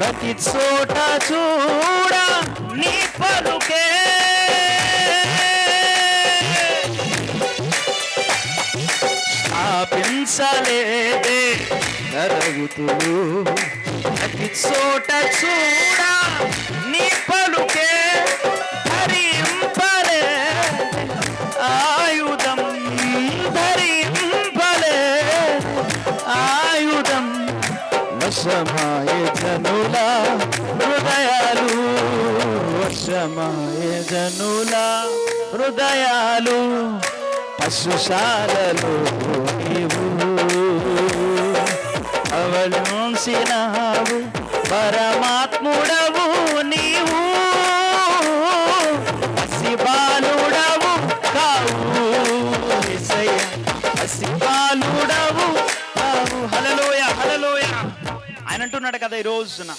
ప్రతి చోట చూడ నీ పలుకే. స్థాపించలేదే తరగుతులు ప్రతి చోట చూడ నీ పలుకే. ధరింపలే ఆయుధం ధరింపలే ఆయుధం వశమాయ జనుల హృదయాలు వర్షమాయ జనుల హృదయాలు పశుశాలలో నీవు. అవలంసినావు పరమాత్ముడవు. కదా ఈ రోజున.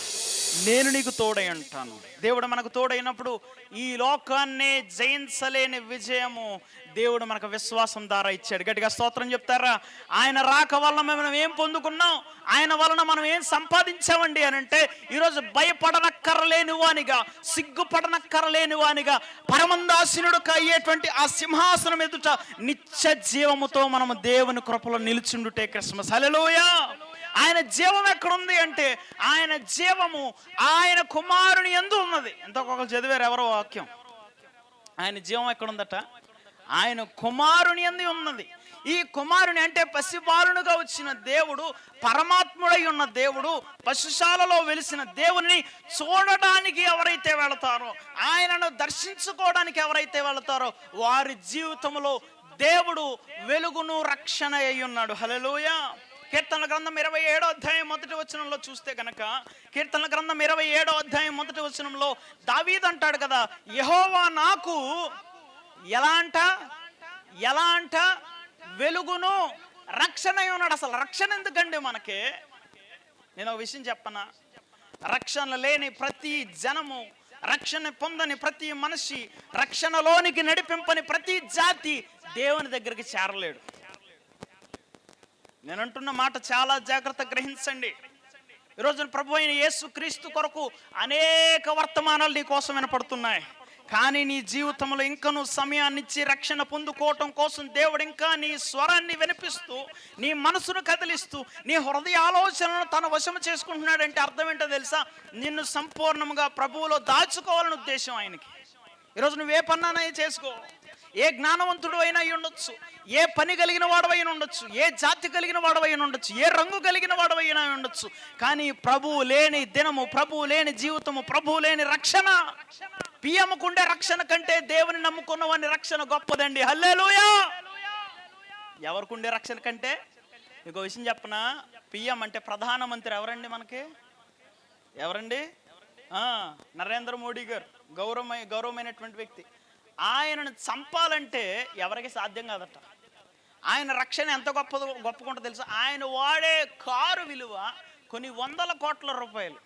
నేను నీకు తోడై ఉంటాను. దేవుడు మనకు తోడైనప్పుడు ఈ లోకాన్ని జయించలేని విజయము దేవుడు మనకు విశ్వాసం ద్వారా ఇచ్చాడు. గట్టిగా స్తోత్రం చెప్తారా? ఆయన రాక వలన మనం ఏం పొందుకున్నాం? ఆయన వలన మనం ఏం సంపాదించామండి అని అంటే ఈరోజు భయపడనక్కరలేని వానిగా సిగ్గుపడనక్కరలేని వానిగా పరమందాసీనుడు అయ్యేటువంటి ఆ సింహాసనం ఎదుట నిత్య జీవముతో మనము దేవుని కృపలో నిలుచుండుటే క్రిస్మస్. హలోయా ఆయన జీవం ఎక్కడుంది అంటే ఆయన జీవము ఆయన కుమారుని ఎందు ఉన్నది. ఎంతకొకరు చదివారు ఎవరో వాక్యం. ఆయన జీవం ఎక్కడుందట? ఆయన కుమారుని ఎందు ఉన్నది. ఈ కుమారుని అంటే పసిబాలునుగా వచ్చిన దేవుడు పరమాత్ముడై ఉన్న దేవుడు పశుశాలలో వెలిసిన దేవుని చూడడానికి ఎవరైతే వెళతారో ఆయనను దర్శించుకోవడానికి ఎవరైతే వెళతారో వారి జీవితంలో దేవుడు వెలుగును రక్షణ అయి ఉన్నాడు. హల్లెలూయా! కీర్తనల గ్రంథం ఇరవై ఏడో అధ్యాయం మొదటి వచనంలో చూస్తే గనక కీర్తనల గ్రంథం ఇరవై ఏడో అధ్యాయం మొదటి వచనంలో దావీద్ అంటాడు కదా యహోవా నాకు ఎలా అంట? ఎలా అంట? వెలుగును రక్షణ ఉన్నాడు అసలు. రక్షణ ఎందుకండి మనకి? నేను ఒక విషయం చెప్పనా? రక్షణ లేని ప్రతి జనము రక్షణ పొందని ప్రతి మనిషి రక్షణలోనికి నడిపింపని ప్రతి జాతి దేవుని దగ్గరికి చేరలేడు. నేను అంటున్న మాట చాలా జాగ్రత్త గ్రహించండి. ఈరోజు ప్రభు అయిన యేసు క్రీస్తు కొరకు అనేక వర్తమానాలు నీ కోసం వినపడుతున్నాయి. కానీ నీ జీవితంలో ఇంకనూ సమయాన్నిచ్చి రక్షణ పొందుకోవటం కోసం దేవుడు ఇంకా నీ స్వరాన్ని వినిపిస్తూ నీ మనసును కదిలిస్తూ నీ హృదయ ఆలోచనలను తన వశము చేసుకుంటున్నాడంటే అర్థం ఏంటో తెలుసా? నిన్ను సంపూర్ణంగా ప్రభువులో దాచుకోవాలని ఉద్దేశం ఆయనకి. ఈరోజు నువ్వే ఏ పన్నానై చేసుకో. ఏ జ్ఞానవంతుడు అయినా అయి ఉండొచ్చు. ఏ పని కలిగిన వాడవైన ఉండొచ్చు. ఏ జాతి కలిగిన వాడవైన ఉండొచ్చు. ఏ రంగు కలిగిన వాడవైనా ఉండొచ్చు. కానీ ప్రభువు లేని దినము ప్రభువు లేని జీవితము ప్రభువు లేని రక్షణ. పియముకుండే రక్షణ కంటే దేవుని నమ్ముకున్న వాని రక్షణ గొప్పదండి. హల్లేలూయా! ఎవరికుండే రక్షణ కంటే? మీకు విషయం చెప్పనా? పిఎం అంటే ప్రధానమంత్రి ఎవరండి మనకి? ఎవరండి? ఆ, నరేంద్ర మోడీ గారు. గౌరవమై గౌరవమైనటువంటి వ్యక్తి. ఆయనను చంపాలంటే ఎవరికి సాధ్యం కాదట? ఆయన రక్షణ ఎంత గొప్ప గొప్పకుంటో తెలుసు? ఆయన వాడే కారు విలువ కొన్ని వందల కోట్ల రూపాయలు.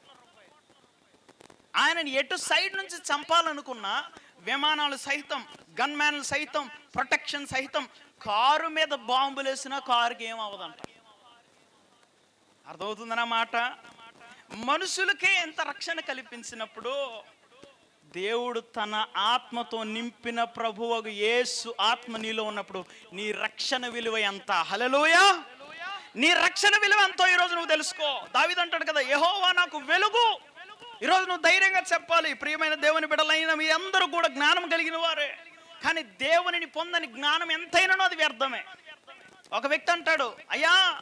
ఆయనని ఎటు సైడ్ నుంచి చంపాలనుకున్నా విమానాలు సహితం గన్ మ్యాన్లు సహితం ప్రొటెక్షన్ సహితం కారు మీద బాంబులు వేసినా కారుకి ఏం అవ్వదంట? అర్థమవుతుందన్న మాట? మనుషులకే ఎంత రక్షణ కల్పించినప్పుడు దేవుడు తన ఆత్మతో నింపిన ప్రభువకు యేసు ఆత్మ నీలో ఉన్నప్పుడు నీ రక్షణ విలువ ఎంత? హలలోయ నీ రక్షణ విలువ ఎంతో? ఈరోజు నువ్వు తెలుసుకో. దావిదంటాడు కదా యహోవా నాకు వెలుగు. ఈరోజు నువ్వు ధైర్యంగా చెప్పాలి ప్రియమైన దేవుని బిడలైన మీ అందరూ కూడా జ్ఞానం కలిగిన వారే. కానీ దేవునిని పొందని జ్ఞానం ఎంతైనానో అది వ్యర్థమే. ఒక వ్యక్తి అంటాడు అయ్యా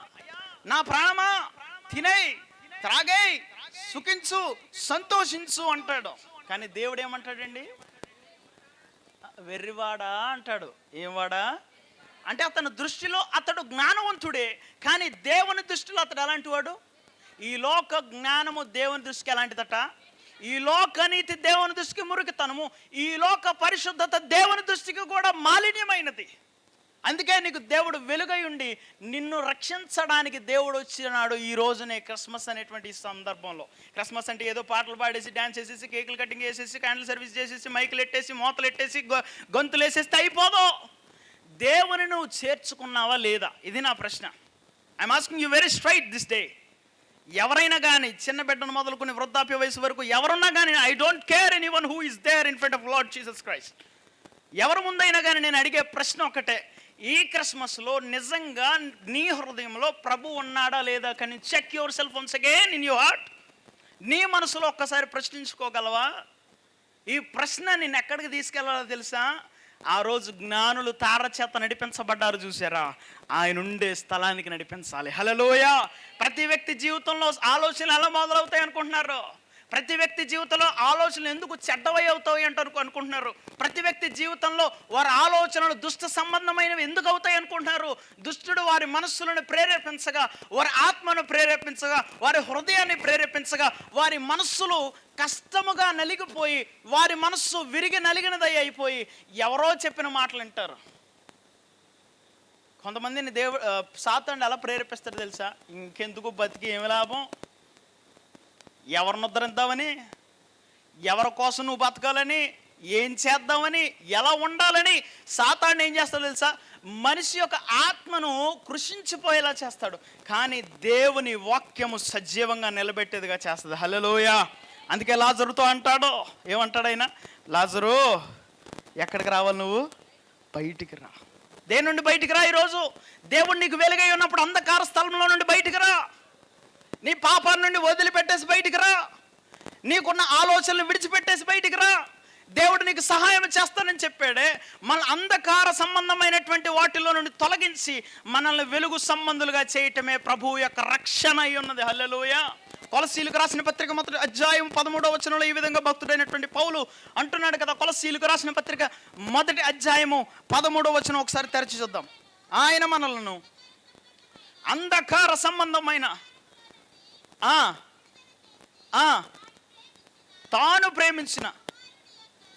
నా ప్రాణమా? తినై త్రాగై సుఖించు సంతోషించు అంటాడు. కానీ దేవుడు ఏమంటాడండి? వెర్రివాడా అంటాడు. ఏం వాడా అంటే అతని దృష్టిలో అతడు జ్ఞానవంతుడే కానీ దేవుని దృష్టిలో అతడు ఎలాంటి వాడు? ఈ లోక జ్ఞానము దేవుని దృష్టికి ఎలాంటిదట? ఈ లోక నీతి దేవుని దృష్టికి మురికితనము. ఈ లోక పరిశుద్ధత దేవుని దృష్టికి కూడా మాలిన్యమైనది. అందుకే నీకు దేవుడు వెలుగై ఉండి నిన్ను రక్షించడానికి దేవుడు వచ్చినాడు ఈ రోజునే క్రిస్మస్ అనేటువంటి సందర్భంలో. క్రిస్మస్ అంటే ఏదో పాటలు పాడేసి డ్యాన్స్ చేసేసి కేకులు కటింగ్ చేసేసి క్యాండిల్ సర్వీస్ చేసేసి మైకులు ఎట్టేసి మూతలు ఎట్టేసి గొంతులు వేసేస్తే అయిపోదు. దేవుని నువ్వు చేర్చుకున్నావా లేదా? ఇది నా ప్రశ్న. I'm asking you very straight this day ఎవరైనా కానీ చిన్న బిడ్డను మొదలుకుని వృద్ధాప్య వయసు వరకు ఎవరున్నా కానీ I don't care anyone who is there in front of Lord Jesus Christ ఎవరి ముందైనా కానీ నేను అడిగే ప్రశ్న ఒకటే. ఈ క్రిస్మస్లో నిజంగా నీ హృదయంలో ప్రభు ఉన్నాడా లేదా కానీ check yourself once again in your heart నీ మనసులో ఒక్కసారి ప్రశ్నించుకోగలవా? ఈ ప్రశ్న నేను ఎక్కడికి తీసుకెళ్ళాలో తెలుసా? ఆ రోజు జ్ఞానులు తార చేత నడిపించబడ్డారు చూసారా? ఆయన ఉండే స్థలానికి నడిపించాలి. హలలోయ ప్రతి వ్యక్తి జీవితంలో ఆలోచనలు ఎలా మొదలవుతాయి అనుకుంటున్నారు? ప్రతి వ్యక్తి జీవితంలో ఆలోచనలు ఎందుకు చెడ్డవై అవుతాయి అంటారు అనుకుంటున్నారు? ప్రతి వ్యక్తి జీవితంలో వారి ఆలోచనలు దుష్ట సంబంధమైనవి ఎందుకు అవుతాయి అనుకుంటున్నారు? దుష్టుడు వారి మనస్సులను ప్రేరేపించగా వారి ఆత్మను ప్రేరేపించగా వారి హృదయాన్ని ప్రేరేపించగా వారి మనస్సులు కష్టముగా నలిగిపోయి వారి మనస్సు విరిగి నలిగినదై అయిపోయి ఎవరో చెప్పిన మాటలు వింటారు. కొంతమందిని దేవుడు సాతండి ఎలా ప్రేరేపిస్తారు తెలుసా? ఇంకెందుకు బతికి ఏమి లాభం? ఎవరిని ఉద్ధరిద్దామని ఎవరి కోసం నువ్వు బతకాలని? ఏం చేద్దామని? ఎలా ఉండాలని? సాతాన్ని ఏం చేస్తాడు తెలుసా? మనిషి యొక్క ఆత్మను కృషించిపోయేలా చేస్తాడు. కానీ దేవుని వాక్యము సజీవంగా నిలబెట్టేదిగా చేస్తుంది. హలోయ అందుకే లాజరుతో అంటాడు. ఏమంటాడు ఆయన? లాజరు ఎక్కడికి రావాలి నువ్వు? బయటికి రా. దేని నుండి బయటికి రా ఈరోజు? దేవుడు నీకు వెలుగై ఉన్నప్పుడు అంధకార స్థలంలో నుండి బయటికి రా. నీ పాపం నుండి వదిలిపెట్టేసి బయటికి రా. నీకున్న ఆలోచనలు విడిచిపెట్టేసి బయటికి రా. దేవుడు నీకు సహాయం చేస్తానని చెప్పాడే. మన అంధకార సంబంధమైనటువంటి వాటిలో నుండి తొలగించి మనల్ని వెలుగు సంబంధులుగా చేయటమే ప్రభువు యొక్క రక్షణ అయి ఉన్నది. హల్లెలూయ. కొలసీలకు రాసిన పత్రిక మొదటి అధ్యాయం పదమూడవ వచనంలో ఈ విధంగా భక్తుడైనటువంటి పౌలు అంటున్నాడు కదా కొలసీలకు రాసిన పత్రిక మొదటి అధ్యాయము పదమూడవ వచనం ఒకసారి తెరచి చూద్దాం. ఆయన మనలను అంధకార సంబంధమైన తాను ప్రేమించిన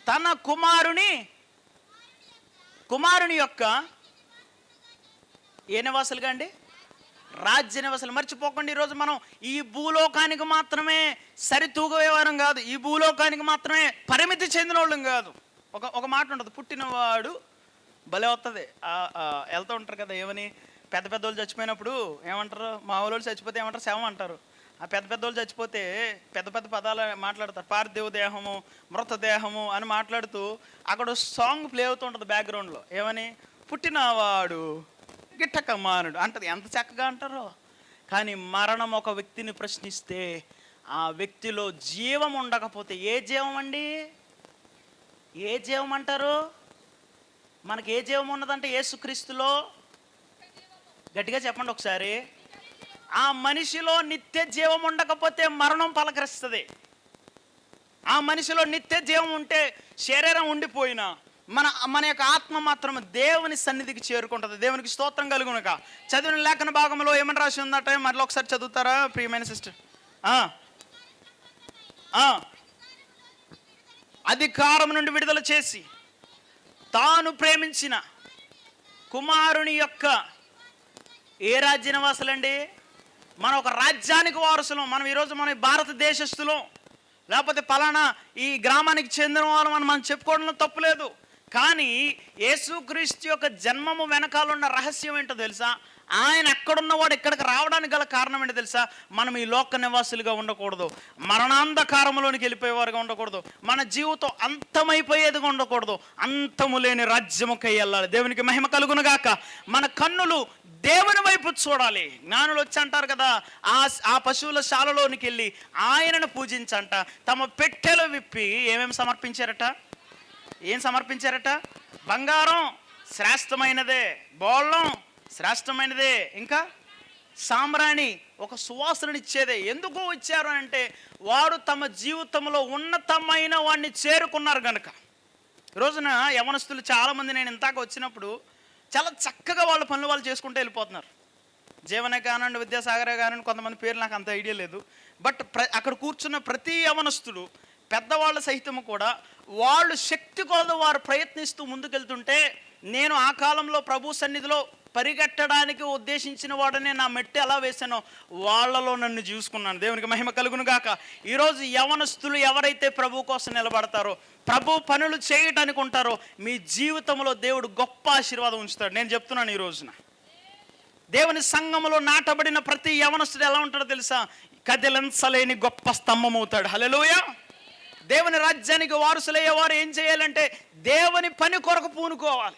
తన కుమారుని కుమారుని యొక్క ఏ నివాసులుగా అండి? రాజ్య నివాసులు. మర్చిపోకండి ఈరోజు మనం ఈ భూలోకానికి మాత్రమే సరితూగ వ్యవహారం కాదు. ఈ భూలోకానికి మాత్రమే పరిమితి చెందిన వాళ్ళం కాదు. ఒక ఒక మాట ఉంటుంది. పుట్టినవాడు భలే వస్తుంది వెళ్తూ ఉంటారు కదా ఏమని? పెద్ద పెద్ద వాళ్ళు చచ్చిపోయినప్పుడు ఏమంటారు? మా వాళ్ళు చచ్చిపోతే ఏమంటారు? శవం అంటారు. ఆ పెద్ద పెద్దోళ్ళు చచ్చిపోతే పెద్ద పెద్ద పదాలు మాట్లాడతారు. పార్థివ దేహము మృతదేహము అని మాట్లాడుతూ అక్కడ సాంగ్ ప్లే అవుతూ ఉంటుంది బ్యాక్గ్రౌండ్లో ఏమని? పుట్టినవాడు గిట్టక మానుడు అంటది. ఎంత చక్కగా అంటారో. కానీ మరణం ఒక వ్యక్తిని ప్రశ్నిస్తే ఆ వ్యక్తిలో జీవం ఉండకపోతే ఏ జీవం అండి? ఏ జీవం అంటారు? మనకి ఏ జీవం ఉన్నదంటే ఏసుక్రీస్తులో గట్టిగా చెప్పండి ఒకసారి. ఆ మనిషిలో నిత్య జీవం ఉండకపోతే మరణం పలకరిస్తుంది. ఆ మనిషిలో నిత్య జీవం ఉంటే శరీరం ఉండిపోయినా మన మన యొక్క ఆత్మ మాత్రం దేవుని సన్నిధికి చేరుకుంటుంది. దేవునికి స్తోత్రం కలుగునక. చదివిన లేఖన భాగంలో ఏమని రాసి ఉందట? మరలా ఒకసారి చదువుతారా ప్రియమైన సిస్టర్? అధికారం నుండి విడుదల చేసి తాను ప్రేమించిన కుమారుని యొక్క ఏ రాజ్య నివాసులండి మన ఒక రాజ్యానికి వారసులం మనం ఈరోజు మన భారతదేశస్తులం లేకపోతే పలానా ఈ గ్రామానికి చెందిన వాళ్ళు మనం మనం చెప్పుకోవడంలో తప్పులేదు కానీ యేసుక్రీస్తు యొక్క జన్మము వెనకాల ఉన్న రహస్యం ఏంటో తెలుసా? ఆయన ఎక్కడున్నవాడు ఇక్కడికి రావడానికి గల కారణం ఏంటో తెలుసా? మనం ఈ లోక నివాసులుగా ఉండకూడదు. మరణాంధకారంలోనికి వెళ్ళిపోయేవారుగా ఉండకూడదు. మన జీవితం అంతమైపోయేదిగా ఉండకూడదు. అంతము లేని రాజ్యముకై వెళ్ళాలి. దేవునికి మహిమ కలుగునుగాక మన కన్నులు దేవుని వైపు చూడాలి. జ్ఞానులు వచ్చి అంటారు కదా ఆ ఆ పశువుల శాలలోనికి వెళ్ళి ఆయనను పూజించంట. తమ పెట్టెలు విప్పి ఏమేమి సమర్పించారట? ఏం సమర్పించారట? బంగారం శ్రేష్టమైనదే బోళ్ళం శ్రేష్టమైనదే ఇంకా సాంబ్రాణి ఒక సువాసననిచ్చేదే. ఎందుకు ఇచ్చారు అంటే వారు తమ జీవితంలో ఉన్నతమైన వాడిని చేరుకున్నారు కనుక రోజున యవనస్తులు చాలామంది నేను ఇంతాక వచ్చినప్పుడు చాలా చక్కగా వాళ్ళ పనులు వాళ్ళు చేసుకుంటూ వెళ్ళిపోతున్నారు. జీవనే కానివ్వండి విద్యాసాగరే కానివ్వండి కొంతమంది పేరు నాకు అంత ఐడియా లేదు. బట్ ప్ర అక్కడ కూర్చున్న ప్రతి యవనస్తుడు పెద్దవాళ్ళ సహితము కూడా వాళ్ళు శక్తి కొలదు వారు ప్రయత్నిస్తూ ముందుకెళ్తుంటే నేను ఆ కాలంలో ప్రభు సన్నిధిలో పరిగెట్టడానికి ఉద్దేశించిన వాడనే నా మెట్టి ఎలా వేశానో వాళ్ళలో నన్ను చూసుకున్నాను. దేవునికి మహిమ కలుగును గాక. ఈరోజు యవనస్తులు ఎవరైతే ప్రభు కోసం నిలబడతారో ప్రభు పనులు చేయడానికి ఉంటారో మీ జీవితంలో దేవుడు గొప్ప ఆశీర్వాదం ఉంచుతాడు. నేను చెప్తున్నాను ఈ రోజున. దేవుని సంఘములో నాటబడిన ప్రతి యవనస్తుడు ఎలా ఉంటాడో తెలుసా? కదిలించలేని గొప్ప స్తంభం అవుతాడు హలోయ దేవుని రాజ్యానికి వారసులయ్యే వారు ఏం చేయాలంటే దేవుని పని కొరకు పూనుకోవాలి.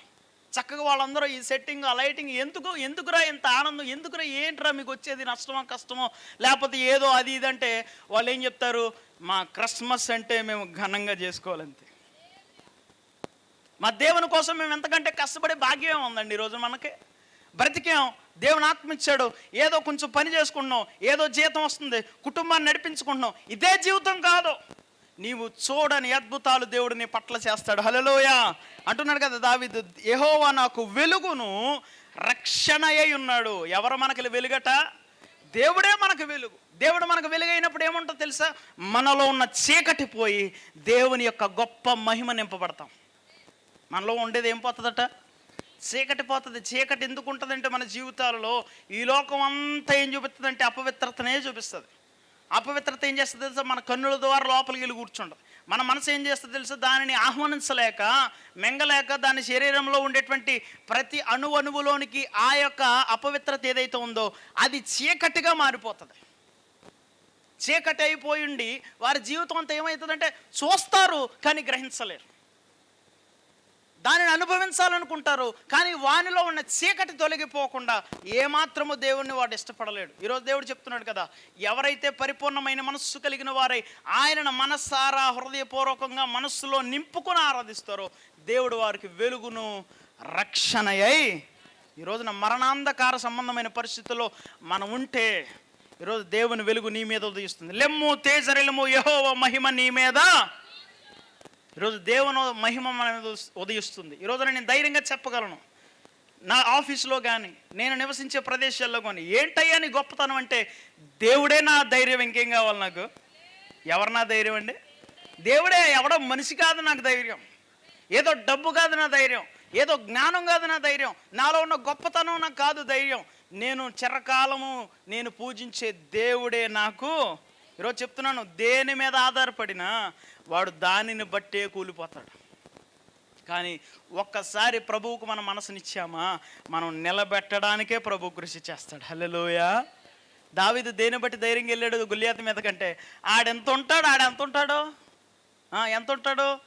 చక్కగా వాళ్ళందరూ ఈ సెట్టింగ్ ఆ లైటింగ్ ఎందుకు ఎందుకురా ఇంత ఆనందం ఎందుకురా ఏంట్రా మీకు వచ్చేది నష్టమో కష్టమో? లేకపోతే ఏదో అది ఇది అంటే వాళ్ళు ఏం చెప్తారు? మా క్రిస్మస్ అంటే మేము ఘనంగా చేసుకోవాలంతే. మా దేవుని కోసం మేము ఎంతకంటే కష్టపడే భాగ్యం ఉందండి ఈరోజు మనకి. బ్రతికాం దేవుని ఆత్మ ఇచ్చాడు ఏదో కొంచెం పని చేసుకుంటున్నాం ఏదో జీతం వస్తుంది కుటుంబాన్ని నడిపించుకుంటున్నాం. ఇదే జీవితం కాదు. నీవు చూడని అద్భుతాలు దేవుడు నీ పట్ల చేస్తాడు. హలోయ అంటున్నాడు కదా దావిదు ఎహోవా నాకు వెలుగును రక్షణ అయి ఉన్నాడు. ఎవరు మనకి వెలుగట? దేవుడే మనకు వెలుగు. దేవుడు మనకు వెలుగైనప్పుడు ఏముంటుందో తెలుసా? మనలో ఉన్న చీకటి పోయి దేవుని యొక్క గొప్ప మహిమ నింపబడతాం. మనలో ఉండేది ఏం పోతుందట? చీకటి పోతుంది. చీకటి ఎందుకు ఉంటుందంటే మన జీవితాలలో ఈ లోకం అంతా ఏం చూపిస్తుందంటే అపవిత్రతనే చూపిస్తుంది. అపవిత్రత ఏం చేస్తుంది తెలుసా? మన కన్నుల ద్వారా లోపలికి వెళ్ళి కూర్చుండదు మన మనసు ఏం చేస్తుంది తెలుసా? దానిని ఆహ్వానించలేక మెంగలేక దాని శరీరంలో ఉండేటువంటి ప్రతి అణు అణువులోనికి ఆ యొక్క అపవిత్రత ఏదైతే ఉందో అది చీకటిగా మారిపోతుంది. చీకటి అయిపోయిండి వారి జీవితం అంతా ఏమవుతుందంటే చూస్తారు కానీ గ్రహించలేరు. దానిని అనుభవించాలనుకుంటారు. కానీ వానిలో ఉన్న చీకటి తొలగిపోకుండా ఏమాత్రము దేవుణ్ణి వాడు ఇష్టపడలేడు. ఈరోజు దేవుడు చెప్తున్నాడు కదా ఎవరైతే పరిపూర్ణమైన మనస్సు కలిగిన వారై ఆయనను మనస్సారా హృదయపూర్వకంగా మనస్సులో నింపుకొని ఆరాధిస్తారో దేవుడు వారికి వెలుగును రక్షణయై. ఈ రోజున మరణాంధకార సంబంధమైన పరిస్థితుల్లో మనం ఉంటే ఈరోజు దేవుని వెలుగు నీ మీద ఉదయిస్తుంది. లెమ్ము తేజరెలము యహోవ మహిమ నీ మీద ఈరోజు దేవుని మహిమ మన మీద ఉదయిస్తుంది. ఈరోజు నేను ధైర్యంగా చెప్పగలను. నా ఆఫీస్లో కానీ నేను నివసించే ప్రదేశాల్లో కానీ ఏంటయ్యా నీ గొప్పతనం అంటే దేవుడే నా ధైర్యం ఇంకేం కావాలి నాకు? ఎవరు నా ధైర్యం అండి? దేవుడే ఎవడో మనిషి కాదు నాకు ధైర్యం. ఏదో డబ్బు కాదు నా ధైర్యం. ఏదో జ్ఞానం కాదు నా ధైర్యం. నాలో ఉన్న గొప్పతనం నాకు కాదు ధైర్యం. నేను చిరకాలము నేను పూజించే దేవుడే నాకు ఈరోజు చెప్తున్నాను దేని మీద ఆధారపడినా వాడు దానిని బట్టే కూలిపోతాడు. కానీ ఒక్కసారి ప్రభువుకు మన మనసునిచ్చామా? మనం నిలబెట్టడానికే ప్రభు కృషి చేస్తాడు. హల్లెలూయ. దావిదు దేని బట్టి ధైర్యంగా వెళ్ళాడు? గుల్యాత మీద కంటే. ఆడెంత ఉంటాడు ఆడెంత ఉంటాడో? ఎంత ఉంటాడు?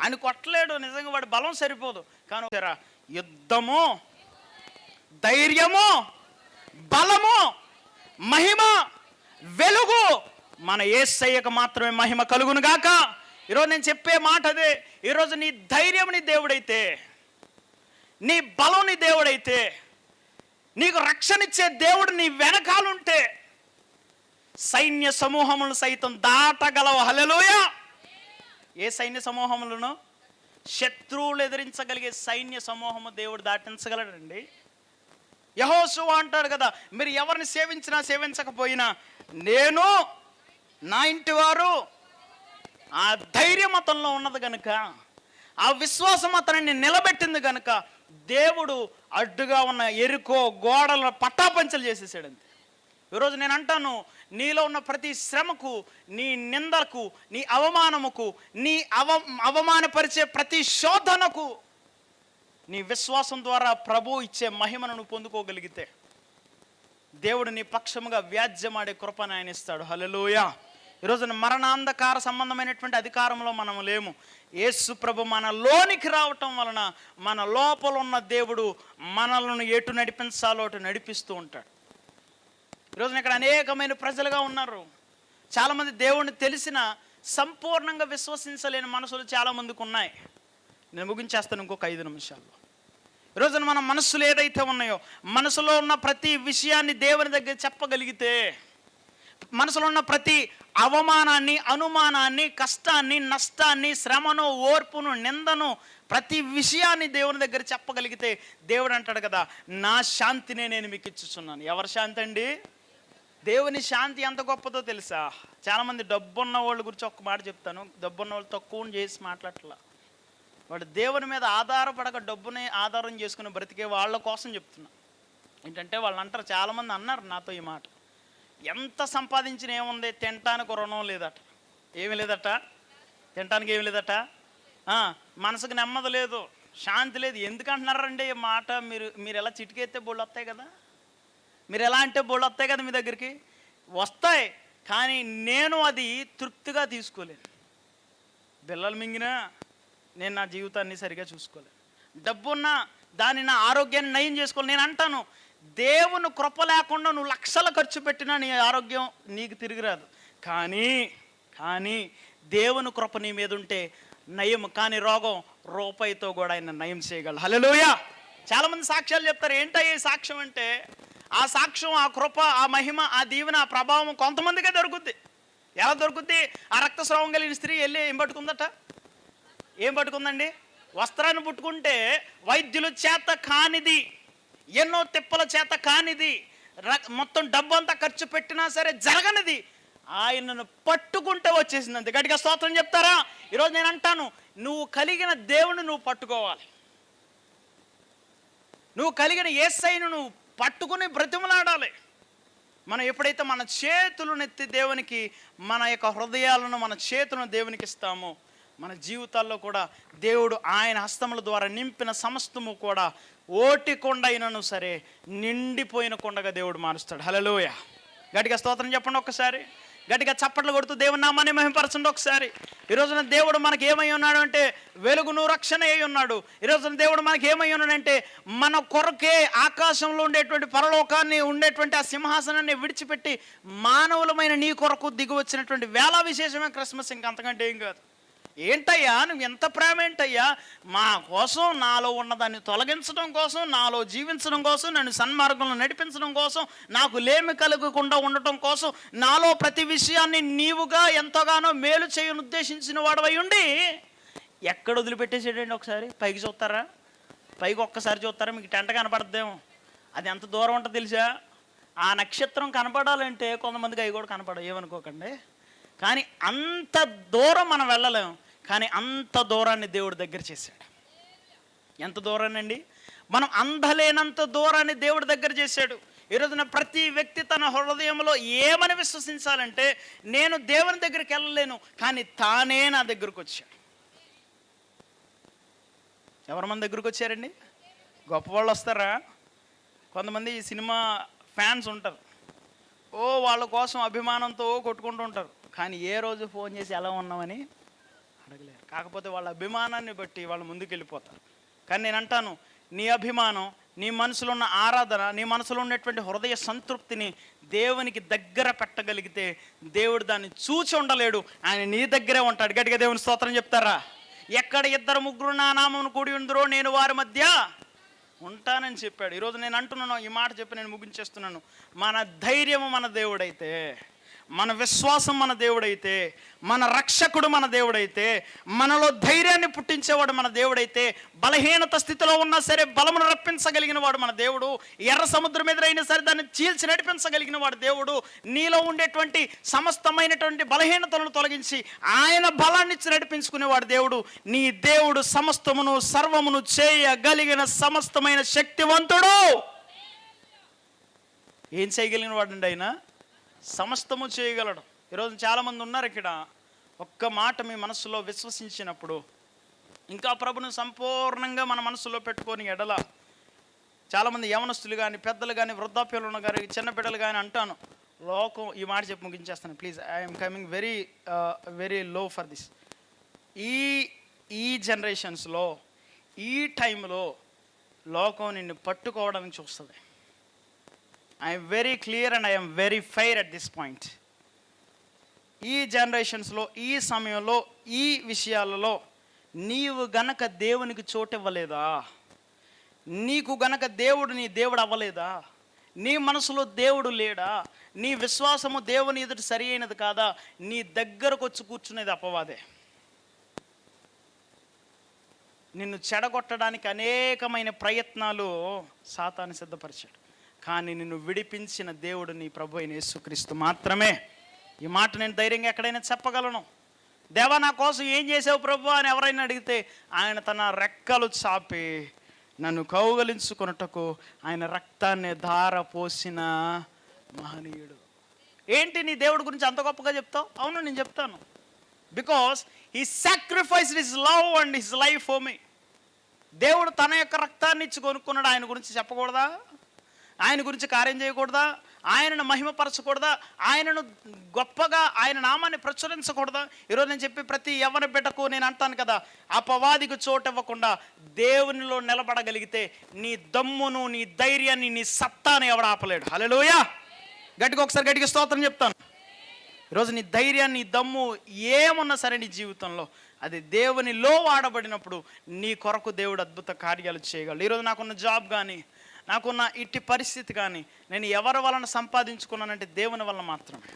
ఆయన కొట్టలేడు. నిజంగా వాడు బలం సరిపోదు. కానీ యుద్ధము ధైర్యము బలము మహిమ వెలుగు మన ఏసయ్యకు మాత్రమే మహిమ కలుగును గాక. ఈరోజు నేను చెప్పే మాట అదే. ఈరోజు నీ ధైర్యం నీ దేవుడైతే నీ బలం నీ దేవుడైతే నీకు రక్షణ ఇచ్చే దేవుడు నీ వెనకాలుంటే సైన్య సమూహములను సైతం దాటగలవు. హలలోయ ఏ సైన్య సమూహములను? శత్రువులు ఎదిరించగలిగే సైన్య సమూహము దేవుడు దాటించగలడండి. యహోసు అంటాడు కదా మీరు ఎవరిని సేవించినా సేవించకపోయినా నేను నా ఇంటి వారు. ఆ ధైర్యం అతనిలో ఉన్నది కనుక ఆ విశ్వాసం అతనిని నిలబెట్టింది కనుక దేవుడు అడ్డుగా ఉన్న ఎరుకో గోడల పట్టాపంచలు చేసేసాడంతే. ఈరోజు నేను అంటాను నీలో ఉన్న ప్రతి శ్రమకు నీ నిందలకు నీ అవమానముకు నీ అవ అవమానపరిచే ప్రతి శోధనకు నీ విశ్వాసం ద్వారా ప్రభు ఇచ్చే మహిమను నువ్వు పొందుకోగలిగితే దేవుడు నీ పక్షముగా వ్యాజ్యమాడే కృపను ఆయన ఇస్తాడు. హలలోయ ఈరోజు మరణాంధకార సంబంధమైనటువంటి అధికారంలో మనం లేము. యేసు ప్రభు మన లోనికి రావటం వలన మన లోపల ఉన్న దేవుడు మనలను ఎటు నడిపించాలో అటు నడిపిస్తూ ఉంటాడు. ఈరోజున ఇక్కడ అనేకమైన ప్రజలుగా ఉన్నారు. చాలామంది దేవుణ్ణి తెలిసిన సంపూర్ణంగా విశ్వసించలేని మనసులు చాలామందికి ఉన్నాయి. నేను ముగించేస్తాను ఇంకొక ఐదు నిమిషాల్లో. ఈరోజున మన మనస్సులు ఏదైతే ఉన్నాయో మనసులో ఉన్న ప్రతి విషయాన్ని దేవుని దగ్గర చెప్పగలిగితే మనసులో ఉన్న ప్రతి అవమానాన్ని అనుమానాన్ని కష్టాన్ని నష్టాన్ని శ్రమను ఓర్పును నిందను ప్రతి విషయాన్ని దేవుని దగ్గర చెప్పగలిగితే దేవుడు అంటాడు కదా నా శాంతినే నేను మీకు ఇచ్చుచున్నాను. ఎవరి శాంతి అండి? దేవుని శాంతి ఎంత గొప్పదో తెలుసా? చాలామంది డబ్బున్న వాళ్ళ గురించి ఒక్క మాట చెప్తాను. డబ్బున్న వాళ్ళు తక్కువ చేసి మాట్లాడట్లా. వాడు దేవుని మీద ఆధారపడక డబ్బుని ఆధారం చేసుకుని బ్రతికే వాళ్ళ కోసం చెప్తున్నా. ఏంటంటే వాళ్ళు అంటారు చాలామంది అన్నారు నాతో ఈ మాట. ఎంత సంపాదించిన ఏముంది? తినటానికి రుణం లేదట. ఏమి లేదట? తినటానికి ఏమి లేదట? ఆ, మనసుకు నెమ్మది లేదు శాంతి లేదు. ఎందుకంటున్నారండి? ఈ మాట మీరు మీరు ఎలా చిటికెత్తే బోళ్ళు వస్తాయి కదా? మీరు ఎలా అంటే బోళ్ళు వస్తాయి కదా మీ దగ్గరికి? వస్తాయి కానీ నేను అది తృప్తిగా తీసుకోలేను. బిల్లలు మింగినా నేను నా జీవితాన్ని సరిగా చూసుకోలేను. డబ్బున్నా దాన్ని నా ఆరోగ్యాన్ని నయం చేసుకోవాలి నేను అంటాను దేవుని కృప లేకుండా నువ్వు లక్షలు ఖర్చు పెట్టినా నీ ఆరోగ్యం నీకు తిరిగిరాదు కానీ కానీ దేవుని కృప నీ మీద ఉంటే నయం కాని రోగం రూపాయితో కూడా ఆయన నయం చేయగలరు హలోయ చాలామంది సాక్ష్యాలు చెప్తారు ఏంటయ్యే సాక్ష్యం? అంటే ఆ సాక్ష్యం ఆ కృప ఆ మహిమ ఆ దీవెన ఆ ప్రభావం కొంతమందికే దొరుకుద్ది. ఎలా దొరుకుద్ది? ఆ రక్తస్రావం కలిగిన స్త్రీ వెళ్ళి ఏం పట్టుకుందట? ఏం పట్టుకుందండి? వస్త్రాన్ని పుట్టుకుంటే వైద్యుల చేత కానిది. ఎన్నో తిప్పల చేత కానిది. ర- మొత్తం డబ్బు అంతా ఖర్చు పెట్టినా సరే జరగనిది. ఆయనను పట్టుకుంటే వచ్చేసింది గట్టిగా స్తోత్రం చెప్తారా? ఈరోజు నేను అంటాను నువ్వు కలిగిన దేవుని నువ్వు పట్టుకోవాలి. నువ్వు కలిగిన ఏసైను నువ్వు పట్టుకుని బ్రతిమలాడాలి. మనం ఎప్పుడైతే మన చేతులు నెత్తి దేవునికి మన యొక్క హృదయాలను మన చేతులను దేవునికి ఇస్తామో మన జీవితాల్లో కూడా దేవుడు ఆయన హస్తముల ద్వారా నింపిన సమస్తము కూడా ఓటి కొండ అయినను సరే నిండిపోయిన కొండగా దేవుడు మారుస్తాడు. హలోయ గట్టిగా స్తోత్రం చెప్పండి ఒక్కసారి. గట్టిగా చప్పట్లు కొడుతూ దేవుని నామాన్ని మహింపరచండి ఒకసారి ఈ రోజున దేవుడు మనకి ఏమై ఉన్నాడు అంటే వెలుగును రక్షణ అయి ఉన్నాడు. ఈ రోజున దేవుడు మనకి ఏమై ఉన్నాడంటే మన కొరకే ఆకాశంలో ఉండేటువంటి పరలోకాన్ని ఉండేటువంటి ఆ సింహాసనాన్ని విడిచిపెట్టి మానవులమైన నీ కొరకు దిగి వచ్చినటువంటి వేళ విశేషమే క్రిస్మస్. ఇంకా అంతకంటే ఏం కాదు. ఏంటయ్యా? నువ్వు ఎంత ప్రేమ ఏంటయ్యా మా కోసం నాలో ఉన్నదాన్ని తొలగించడం కోసం నాలో జీవించడం కోసం నన్ను సన్మార్గంలో నడిపించడం కోసం నాకు లేమి కలగకుండా ఉండటం కోసం నాలో ప్రతి విషయాన్ని నీవుగా ఎంతగానో మేలు చేయను ఉద్దేశించిన వాడవై ఉండి ఎక్కడ వదిలిపెట్టేసాడండి ఒకసారి? పైకి చూస్తారా? పైకి ఒక్కసారి చూస్తారా? మీకు టెంట కనపడద్దేమో. అది ఎంత దూరం ఉంటుందో తెలుసా? ఆ నక్షత్రం కనపడాలంటే కొంతమందికి అవి కూడా కనపడవు. ఏమనుకోకండి? కానీ అంత దూరం మనం వెళ్ళలేం. కానీ అంత దూరాన్ని దేవుడి దగ్గర చేశాడు. ఎంత దూరానండి మనం అందలేనంత దూరాన్ని దేవుడి దగ్గర చేశాడు. ఈ రోజున ప్రతి వ్యక్తి తన హృదయంలో ఏమని విశ్వసించాలంటే నేను దేవుని దగ్గరికి వెళ్ళలేను కానీ తానే నా దగ్గరకు వచ్చాడు. ఎవరు మన దగ్గరకు వచ్చారండి? గొప్ప వాళ్ళు వస్తారా? కొంతమంది ఈ సినిమా ఫ్యాన్స్ ఉంటారు. ఓ వాళ్ళ కోసం అభిమానంతో కొట్టుకుంటూ ఉంటారు. కానీ ఏ రోజు ఫోన్ చేసి ఎలా ఉన్నామని అడగలేరు. కాకపోతే వాళ్ళ అభిమానాన్ని బట్టి వాళ్ళు ముందుకు వెళ్ళిపోతారు కానీ నేను అంటాను నీ అభిమానం నీ మనసులో ఉన్న ఆరాధన నీ మనసులో ఉన్నటువంటి హృదయ సంతృప్తిని దేవునికి దగ్గర పెట్టగలిగితే దేవుడు దాన్ని చూచి ఉండలేడు. ఆయన నీ దగ్గరే ఉంటాడు. గట్టిగా దేవుని స్తోత్రం చెప్తారా? ఎక్కడ ఇద్దరు ముగ్గురు నా నామమును కూడి ఉందరో నేను వారి మధ్య ఉంటానని చెప్పాడు. ఈరోజు నేను అంటున్నాను ఈ మాట చెప్పి నేను ముగించేస్తున్నాను. మన ధైర్యము మన దేవుడైతే మన విశ్వాసం మన దేవుడైతే మన రక్షకుడు మన దేవుడైతే మనలో ధైర్యాన్ని పుట్టించేవాడు మన దేవుడైతే బలహీనత స్థితిలో ఉన్నా సరే బలమును రప్పించగలిగిన వాడు మన దేవుడు ఎర్ర సముద్రం ఎదురైనా సరే దాన్ని చీల్చి నడిపించగలిగిన వాడు దేవుడు నీలో ఉండేటువంటి సమస్తమైనటువంటి బలహీనతలను తొలగించి ఆయన బలాన్ని ఇచ్చి నడిపించుకునేవాడు దేవుడు. నీ దేవుడు సమస్తమును సర్వమును చేయగలిగిన సమస్తమైన శక్తివంతుడు. ఏం చేయగలిగిన వాడండి ఆయన? సమస్తము చేయగలడు. ఈరోజు చాలామంది ఉన్నారు ఇక్కడ. ఒక్క మాట మీ మనసులో విశ్వసించినప్పుడు ఇంకా ప్రభును సంపూర్ణంగా మన మనసులో పెట్టుకొని ఎడల చాలామంది యవనస్తులు కానీ పెద్దలు కానీ వృద్ధాప్యులు ఉన్న చిన్నపిడ్డలు చిన్న బిడ్డలు కానీ అంటాను. లోకం ఈ మాట చెప్పి ముగించేస్తాను. Please I'm coming very very low for this ఈ ఈ జనరేషన్స్లో ఈ టైంలో లోకం నిన్ను పట్టుకోవడానికి చూస్తుంది. I'm very clear and I'm very fire at this point ఈ జనరేషన్స్లో ఈ సమయంలో ఈ విషయాలలో నీవు గనక దేవునికి చోటు ఇవ్వలేదా నీకు గనక దేవుడు నీ దేవుడు అవ్వలేదా? నీ మనసులో దేవుడు లేడా? నీ విశ్వాసము దేవుని ఎదుటి సరి అయినది కాదా? నీ దగ్గరకు వచ్చి కూర్చునేది అపవాదే. నిన్ను చెడగొట్టడానికి అనేకమైన ప్రయత్నాలు సాతాను సిద్ధపరిచాడు. కానీ నిన్ను విడిపించిన దేవుడు నీ ప్రభు అయిన యేసుక్రీస్తు మాత్రమే. ఈ మాట నేను ధైర్యంగా ఎక్కడైనా చెప్పగలను. దేవా నా కోసం ఏం చేసావు ప్రభు అని ఎవరైనా అడిగితే ఆయన తన రెక్కలు చాపి నన్ను కౌగలించుకొనుటకు ఆయన రక్తాన్ని ధార పోసిన మహనీయుడు. ఏంటి నీ దేవుడి గురించి అంత గొప్పగా చెప్తావు? అవును నేను చెప్తాను. Because he sacrifice his love and his life for me దేవుడు తన యొక్క రక్తాన్ని ఇచ్చి కొనుక్కున్నాడు. ఆయన గురించి చెప్పకూడదా? ఆయన గురించి కార్యం చేయకూడదా? ఆయనను మహిమపరచకూడదా? ఆయనను గొప్పగా ఆయన నామాన్ని ప్రచురించకూడదా? ఈరోజు నేను చెప్పి ప్రతి ఎవరి బిడ్డకు నేను అంటాను కదా అపవాదికి చోటు ఇవ్వకుండా దేవునిలో నిలబడగలిగితే నీ దమ్మును నీ ధైర్యాన్ని నీ సత్తాను ఎవడు ఆపలేడు. హలోయా గట్టిగా ఒకసారి గట్టిగా స్తోత్రం చెప్తాను. ఈరోజు నీ ధైర్యాన్ని నీ దమ్ము ఏమున్నా సరే నీ జీవితంలో అది దేవునిలో వాడబడినప్పుడు నీ కొరకు దేవుడు అద్భుత కార్యాలు చేయగలడు. ఈరోజు నాకున్న జాబ్ కానీ నాకున్న ఇట్టి పరిస్థితి కానీ నేను ఎవరి వలన సంపాదించుకున్నానంటే దేవుని వల్ల మాత్రమే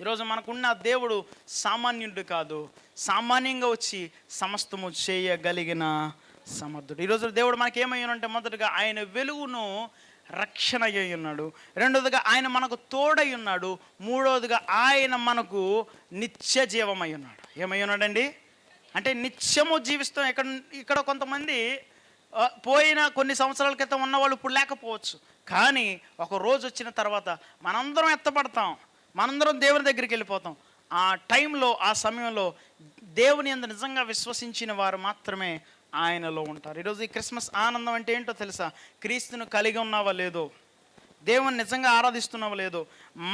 ఈరోజు మనకున్న దేవుడు సామాన్యుడు కాదు సామాన్యంగా వచ్చి సమస్తము చేయగలిగిన సమర్థుడు. ఈరోజు దేవుడు మనకి ఏమయ్యానంటే మొదటగా ఆయన వెలుగును రక్షణ అయ్యి ఉన్నాడు. రెండోదిగా ఆయన మనకు తోడై ఉన్నాడు. మూడవదిగా ఆయన మనకు నిత్య జీవమై ఉన్నాడు. ఏమై ఉన్నాడండి? అంటే నిత్యము జీవిస్తాం. ఇక్కడ ఇక్కడ కొంతమంది పోయిన కొన్ని సంవత్సరాల క్రితం ఉన్నవాళ్ళు ఇప్పుడు లేకపోవచ్చు. కానీ ఒక రోజు వచ్చిన తర్వాత మనందరం ఎత్తపడతాం. మనందరం దేవుని దగ్గరికి వెళ్ళిపోతాం. ఆ టైంలో ఆ సమయంలో దేవుని అందు నిజంగా విశ్వసించిన వారు మాత్రమే ఆయనలో ఉంటారు. ఈరోజు ఈ క్రిస్మస్ ఆనందం అంటే ఏంటో తెలుసా? క్రీస్తును కలిగి ఉన్నావా లేదో? దేవుని నిజంగా ఆరాధిస్తున్నావో లేదో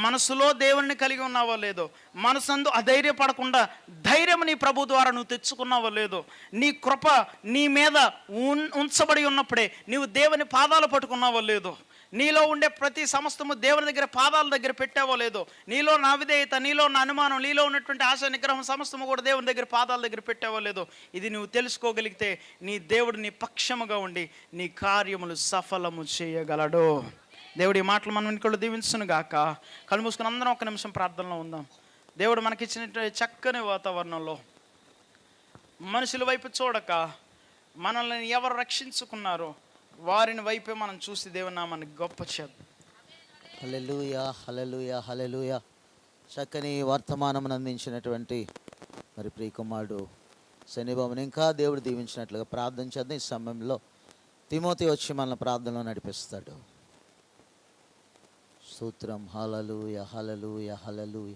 మనసులో దేవుణ్ణి కలిగి ఉన్నావో లేదో మనసందు అధైర్యపడకుండా ధైర్యం నీ ప్రభు ద్వారా నువ్వు తెచ్చుకున్నావో లేదో నీ కృప నీ మీద ఉన్- ఉంచబడి ఉన్నప్పుడే నీవు దేవుని పాదాలు పట్టుకున్నావో లేదో నీలో ఉండే ప్రతి సమస్తము దేవుని దగ్గర పాదాల దగ్గర పెట్టావో లేదో నీలో నా విధేయత నీలో నా అనుమానం నీలో ఉన్నటువంటి ఆశ నిగ్రహం సమస్తము కూడా దేవుని దగ్గర పాదాల దగ్గర పెట్టావో లేదో ఇది నువ్వు తెలుసుకోగలిగితే నీ దేవుడు నీ పక్షముగా ఉండి నీ కార్యములు సఫలము చేయగలడు. దేవుడి మాటలు మనం ఇంట్లో దీవించును గాక. కళ్ళు మూసుకుని అందరం ఒక నిమిషం ప్రార్థనలో ఉందాం. దేవుడు మనకిచ్చిన చక్కని వాతావరణంలో మనుషుల వైపు చూడక మనల్ని ఎవరు రక్షించుకున్నారో వారిని వైపే మనం చూసి దేవుని నామాన్ని గొప్ప చేద్దాం. హలలుయా హలలుయా చక్కని వర్తమానం అందించినటువంటి మరి ప్రియకుమారుడు శనిబాబుని ఇంకా దేవుడు దీవించినట్లుగా ప్రార్థన చేద్దాం. ఈ సమయంలో తిమోతి వచ్చి మనల్ని ప్రార్థనలో నడిపిస్తాడు. సూత్రం హలలుయ హలలుయ హలలుయ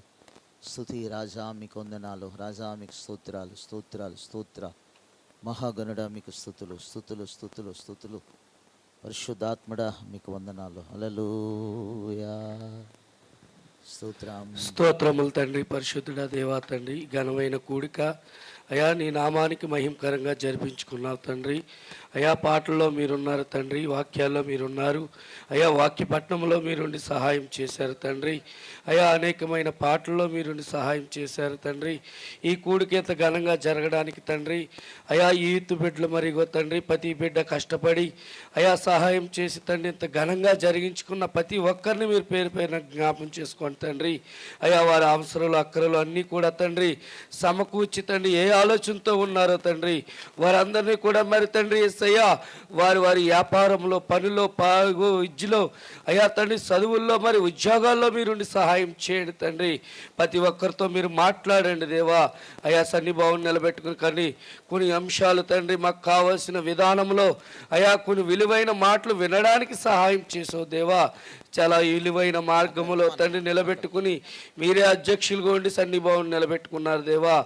స్థుతి రాజా మీకు వందనాలు. రాజా మీకు స్తోత్రాలు. స్తోత్రాలు స్తోత్ర. మహాగణుడ మీకు స్థుతులు స్థుతులు స్థుతులు స్థుతులు పరిశుద్ధాత్మడ మీకు వందనాలు. హలలుయా స్తోత్రములు తండ్రి పరిశుద్ధుడ దేవా తండ్రి ఘనమైన కూడిక. అయా నీ నామానికి మహిమకరంగా జరిపించుకున్నావు తండ్రి. అయా పాటల్లో మీరున్నారు తండ్రి వాక్యాల్లో మీరున్నారు. అయా వాక్య పట్టణంలో మీరుండి సహాయం చేశారు తండ్రి. అయా అనేకమైన పాటల్లో మీరుండి సహాయం చేశారు తండ్రి. ఈ కూడికేత ఇంత ఘనంగా జరగడానికి తండ్రి. అయా ఈ యూత్ బిడ్డలు మరిగో తండ్రి ప్రతి బిడ్డ కష్టపడి అయా సహాయం చేసి తండ్రి ఇంత ఘనంగా జరిగించుకున్న ప్రతి ఒక్కరిని మీరు పేరు పైన జ్ఞాపం చేసుకోండి తండ్రి. అయా వారి అవసరాలు అక్కరలు అన్నీ కూడా తండ్రి సమకూర్చి తండ్రి ఏ ఆలోచనతో ఉన్నారో తండ్రి వారందరినీ కూడా మరి తండ్రి ఎస్సయ్యా వారి వారి వ్యాపారంలో పనిలో పాగు విద్యలో అయా తండ్రి చదువుల్లో మరి ఉద్యోగాల్లో మీరు సహాయం చేయండి తండ్రి. ప్రతి ఒక్కరితో మీరు మాట్లాడండి దేవా. అయా సన్నిభావం నిలబెట్టుకుని కానీ కొన్ని అంశాలు తండ్రి మాకు కావాల్సిన విధానంలో అయా కొన్ని విలువైన మాటలు వినడానికి సహాయం చేసావు దేవా. చాలా విలువైన మార్గములో తండ్రి నిలబెట్టుకుని మీరే అధ్యక్షులుగా ఉండి సన్నిభావం నిలబెట్టుకున్నారు దేవా.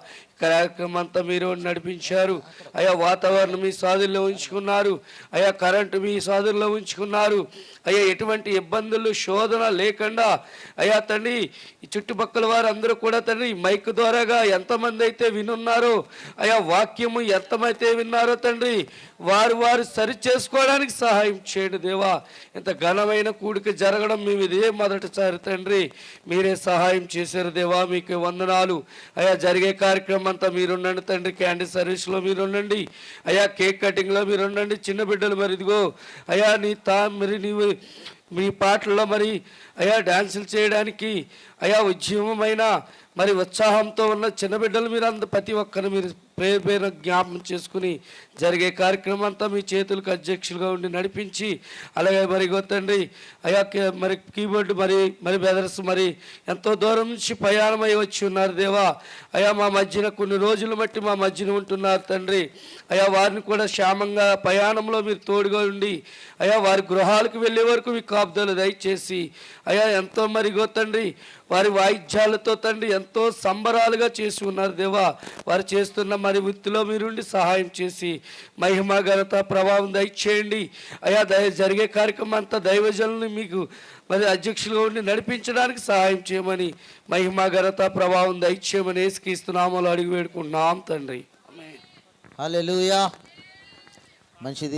కార్యక్రమం అంతా మీరు నడిపించారు. అయా వాతావరణం మీ సాధుల్లో ఉంచుకున్నారు. అయా కరెంటు మీ సాధుల్లో ఉంచుకున్నారు. అయ్యా ఎటువంటి ఇబ్బందులు శోధన లేకుండా అయా తండ్రి చుట్టుపక్కల వారు అందరూ కూడా తండ్రి మైక్ ద్వారాగా ఎంతమంది అయితే వినున్నారో అయా వాక్యము ఎంతమైతే విన్నారో తండ్రి వారు వారు సరి చేసుకోవడానికి సహాయం చేయండి దేవా. ఇంత ఘనమైన కూడిక జరగడం మేము ఇదే మొదటిసారి తండ్రి. మీరే సహాయం చేశారు దేవా మీకు వందనాలు. అయా జరిగే కార్యక్రమం అంతా మీరుండండి తండ్రి క్యాండీ సర్వీస్లో మీరుండండి. అయా కేక్ కటింగ్లో మీరుండండి. చిన్న బిడ్డలు మరి ఇదిగో అయా నీ తా మరి నీవు మీ పాటల్లో మరి అయా డ్యాన్సులు చేయడానికి అయా ఉద్యమమైన మరి ఉత్సాహంతో ఉన్న చిన్న బిడ్డలు మీరు అంత ప్రతి ఒక్కరు మీరు పేరు పేరు జ్ఞాపం చేసుకుని జరిగే కార్యక్రమం అంతా మీ చేతులకు అధ్యక్షులుగా ఉండి నడిపించి అలాగే మరి గొత్తండి అయా మరి కీబోర్డు మరి మరి బెదర్స్ మరి ఎంతో దూరం నుంచి ప్రయాణమై వచ్చి ఉన్నారు దేవా. అయా మా మధ్యన కొన్ని రోజులు మట్టి మా మధ్యన ఉంటున్నారు తండ్రి. అయా వారిని కూడా క్షేమంగా ప్రయాణంలో మీరు తోడుగా ఉండి అయా వారి గృహాలకు వెళ్ళే వరకు మీ కాపుదలు దయచేసి అయా ఎంతో మరి గొత్తండి వారి వాయిద్యాలతో తండ్రి ఎంతో సంబరాలుగా చేసి ఉన్నారు దేవా. వారు చేస్తున్న మరి వృత్తిలో మీరుండి సహాయం చేసి మహిమ ఘనత ప్రభావం దయచేయండి. అయా దయ జరిగే కార్యక్రమం అంతా దైవజనులు మీకు మరి అధ్యక్షులుగా ఉండి నడిపించడానికి సహాయం చేయమని మహిమ ఘనత ప్రభావం దయచేయమని యేసుక్రీస్తు అడిగి వేడుకుంటున్నాం తండ్రి. మంచిది.